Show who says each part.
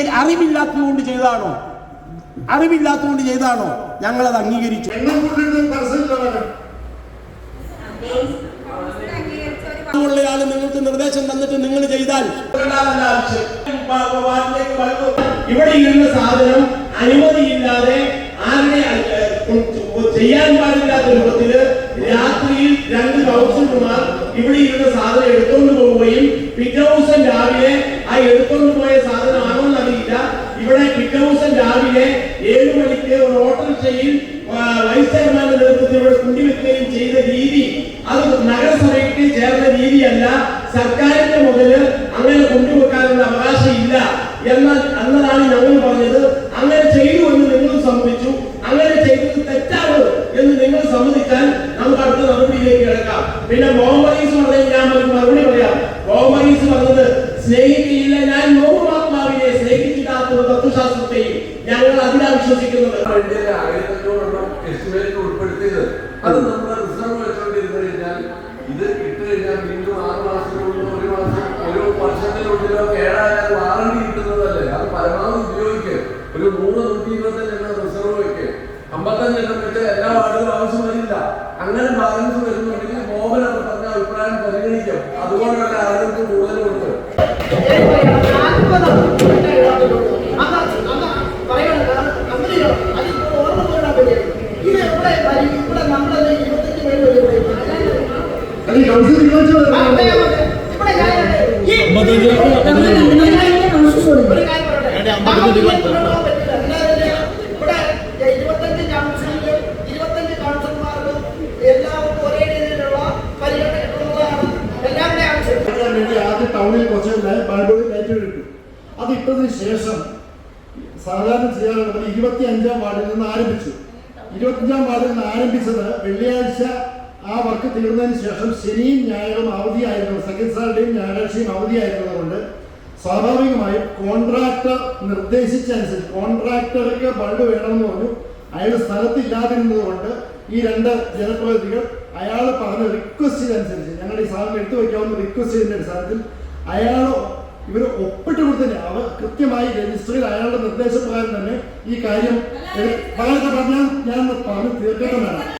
Speaker 1: അംഗീകരി അറിവില്ലാത്തതുകൊണ്ട് ചെയ്താണോ? അറിവില്ലാത്തതുകൊണ്ട് ചെയ്താണോ? ഞങ്ങളത് അംഗീകരിച്ചു. ഉള്ളയാൾ നിങ്ങൾക്ക് നിർദ്ദേശം തന്നിട്ട് നിങ്ങൾ ചെയ്താൽ. ഇവിടെ ഇരുന്ന സാധനം അനുമതിയില്ലാതെ ആരുടെ അഹ്, ചെയ്യാൻ പാടില്ലാത്ത രൂപത്തിൽ രാത്രിയിൽ രണ്ട് കൗൺസിലർമാർ ഇവിടെ ഇരുന്ന സാധനം എടുത്തുകൊണ്ട് പോവുകയും പിറ്റേ ദിവസം രാവിലെ ആ എടുത്തുകൊണ്ട് പോയ എന്നറിയില്ല ദിവസം രാവിലെ ഏഴു മണിക്ക് ഒരു ഓട്ടോറിക്ഷയിൽ വൈസ് ചെയർമാന്റെ നേതൃത്വത്തിൽ ഇവിടെ കുണ്ടിവെക്കുകയും ചെയ്ത രീതി അത് നഗരസഭയ്ക്ക് ചേർന്ന രീതിയല്ല. സർക്കാരിന്റെ മുതൽ അങ്ങനെ കൊണ്ടുവെക്കാനുള്ള അവകാശം ഇല്ല എന്നാൽ എന്നതാണ് ഞങ്ങൾ പറഞ്ഞത് അങ്ങനെ ചെയ്തു എന്ന് നിങ്ങൾ സമ്മതിച്ചു. അങ്ങനെ ചെയ്തത് തെറ്റാണ് എന്ന് നിങ്ങൾ സമ്മതിച്ചാൽ നമുക്ക് അടുത്ത നടപടിയിലേക്ക് കിടക്കാം. പിന്നെ മോഹമ്മദീസ് പറഞ്ഞ ഞാൻ മറുപടി ഞങ്ങൾ അതിനാ വിശ്വസിക്കുന്നത്.
Speaker 2: ഉൾപ്പെടുത്തിയത്. അത് നമ്മൾ റിസർവ് വെച്ചുകൊണ്ടിരുന്നു കഴിഞ്ഞാൽ ഇത് ഇട്ട് കഴിഞ്ഞാൽ വീണ്ടും ആറ് മാസത്തിനുള്ളിൽ ഒരു മാസം ഒരു വർഷത്തിനുള്ളിലോ കേടായാൽ വാറണ്ടി കിട്ടുന്നതല്ലേ? അത് പരമാവധി ഉപയോഗിക്കുക ഒരു മൂന്ന് നൂറ്റി ഇരുപത്തഞ്ച് എണ്ണം റിസർവ് വെക്കുക അമ്പത്തഞ്ച് എണ്ണം വെച്ച് എല്ലാ വാർഡിലും ആവശ്യം വരില്ല. അങ്ങനെ ബാലൻസ് വരുന്നുണ്ടെങ്കിൽ മോഹൻ അവർ പറഞ്ഞ അഭിപ്രായം പരിഗണിക്കാം. അതുകൊണ്ടല്ല ആളുകൾക്ക് കൂടുതൽ കൊടുത്തത്
Speaker 3: അത് ഈ കൗൺസിൽ തീരുമാനിച്ചത്
Speaker 4: എല്ലാവർക്കും ഒരേ രീതിയിലുള്ള പരിഗണന കിട്ടുന്നതാണ് എല്ലാവരുടെയും ആവശ്യം
Speaker 3: ചെയ്യാൻ വേണ്ടി ആദ്യം ടൗണിൽ കുറച്ച് ബൾബുകൾ ലൈറ്റുകൾ ഇട്ടു അത് ഇട്ടതിന് ശേഷം സാധാരണ ചെയ്യാറുള്ളത് ഇരുപത്തി അഞ്ചാം വാർഡിൽ നിന്ന് ആരംഭിച്ചു ഇരുപത്തിയഞ്ചാം വാർഡിൽ നിന്ന് ആരംഭിച്ചത് വെള്ളിയാഴ്ച ആ വർക്ക് തീർന്നതിന് ശേഷം ശനിയും ഞായറും അവധിയായിരുന്നു. സെക്കൻഡ് സാറ്റർഡേയും ഞായറാഴ്ചയും അവധിയായിരുന്നതുകൊണ്ട് സ്വാഭാവികമായും കോൺട്രാക്ടർ നിർദ്ദേശിച്ചനുസരിച്ച് കോൺട്രാക്ടർക്ക് ബൾബ് വേണമെന്ന് പറഞ്ഞു. അയാൾ സ്ഥലത്തില്ലാതിരുന്നത് കൊണ്ട് ഈ രണ്ട് ജനപ്രതിനിധികൾ അയാൾ പറഞ്ഞ റിക്വസ്റ്റ് അനുസരിച്ച് ഞങ്ങളുടെ ഈ സാധനം എടുത്തു വയ്ക്കാവുന്ന റിക്വസ്റ്റ് റിക്വസ്റ്റിന്റെ അടിസ്ഥാനത്തിൽ അയാൾ ഇവർ ഒപ്പിട്ട് കൊടുത്തില്ല അവർ കൃത്യമായി രജിസ്റ്ററിൽ അയാളുടെ നിർദ്ദേശപ്രകാരം തന്നെ ഈ കാര്യം പറഞ്ഞാൽ ഞാൻ പറഞ്ഞു തീർക്കേണ്ടതാണ്.